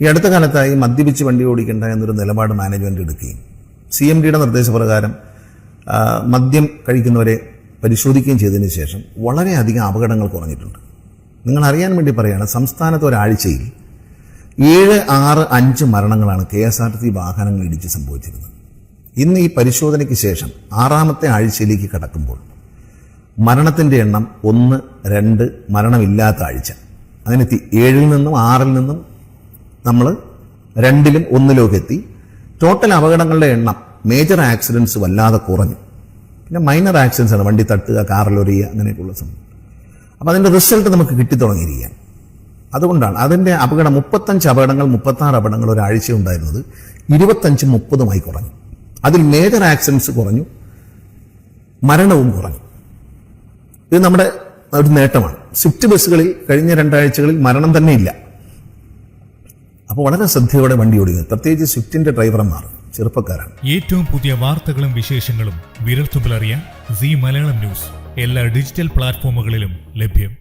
ഈ അടുത്ത കാലത്തായി മദ്യപിച്ച് വണ്ടി ഓടിക്കേണ്ട എന്നൊരു നിലപാട് മാനേജ്മെന്റ് എടുക്കുകയും സി എം ഡിയുടെ നിർദ്ദേശപ്രകാരം മദ്യം കഴിക്കുന്നവരെ പരിശോധിക്കുകയും ചെയ്തതിന് ശേഷം വളരെയധികം അപകടങ്ങൾ കുറഞ്ഞിട്ടുണ്ട്. നിങ്ങൾ അറിയാൻ വേണ്ടി പറയുകയാണ് സംസ്ഥാനത്ത് ഒരാഴ്ചയിൽ ഏഴ് ആറ് അഞ്ച് മരണങ്ങളാണ് കെ എസ് ആർ ടി വാഹനങ്ങൾ ഇടിച്ച് സംഭവിച്ചിരുന്നത്. ഇന്ന് ഈ പരിശോധനയ്ക്ക് ശേഷം ആറാമത്തെ ആഴ്ചയിലേക്ക് കടക്കുമ്പോൾ മരണത്തിന്റെ എണ്ണം ഒന്ന് രണ്ട് മരണമില്ലാത്ത ആഴ്ച. അതിനെത്തി ഏഴിൽ നിന്നും ആറിൽ നിന്നും നമ്മൾ രണ്ടിലും ഒന്നിലേക്ക് എത്തി ടോട്ടൽ അപകടങ്ങളുടെ എണ്ണം മേജർ ആക്സിഡൻസ് വല്ലാതെ കുറഞ്ഞു. പിന്നെ മൈനർ ആക്സിഡൻസ് ആണ് വണ്ടി തട്ടുക കാറിലൊരിയുക അങ്ങനെയൊക്കെയുള്ള സംഭവം. അപ്പോൾ അതിന്റെ റിസൾട്ട് നമുക്ക് കിട്ടിത്തുടങ്ങിയിരിക്കുകയാണ്. അതുകൊണ്ടാണ് അതിന്റെ അപകടം മുപ്പത്തഞ്ച് അപകടങ്ങൾ മുപ്പത്താറ് അപകടങ്ങൾ ഒരാഴ്ച ഉണ്ടായിരുന്നത് ഇരുപത്തഞ്ചും മുപ്പതുമായി കുറഞ്ഞു. അതിൽ മേജർ ആക്സിഡൻസ് കുറഞ്ഞു. മരണവും കുറഞ്ഞു. ഇത് നമ്മുടെ ഒരു നേട്ടമാണ്. സ്വിഫ്റ്റ് ബസ്സുകളിൽ കഴിഞ്ഞ രണ്ടാഴ്ചകളിൽ മരണം തന്നെ ഇല്ല അപ്പോൾ വളരെ ശ്രദ്ധയോടെ വണ്ടി ഓടിക്കുന്നത് പ്രത്യേകിച്ച് സ്വിഫ്റ്റിന്റെ ഡ്രൈവർമാർ ചെറുപ്പക്കാരാണ്. ഏറ്റവും പുതിയ വാർത്തകളും വിശേഷങ്ങളും വിരൽത്തുമ്പിലറിയാൻ സി മലയാളം ന്യൂസ്. എല്ലാ ഡിജിറ്റൽ പ്ലാറ്റ്ഫോമുകളിലും ലഭ്യം.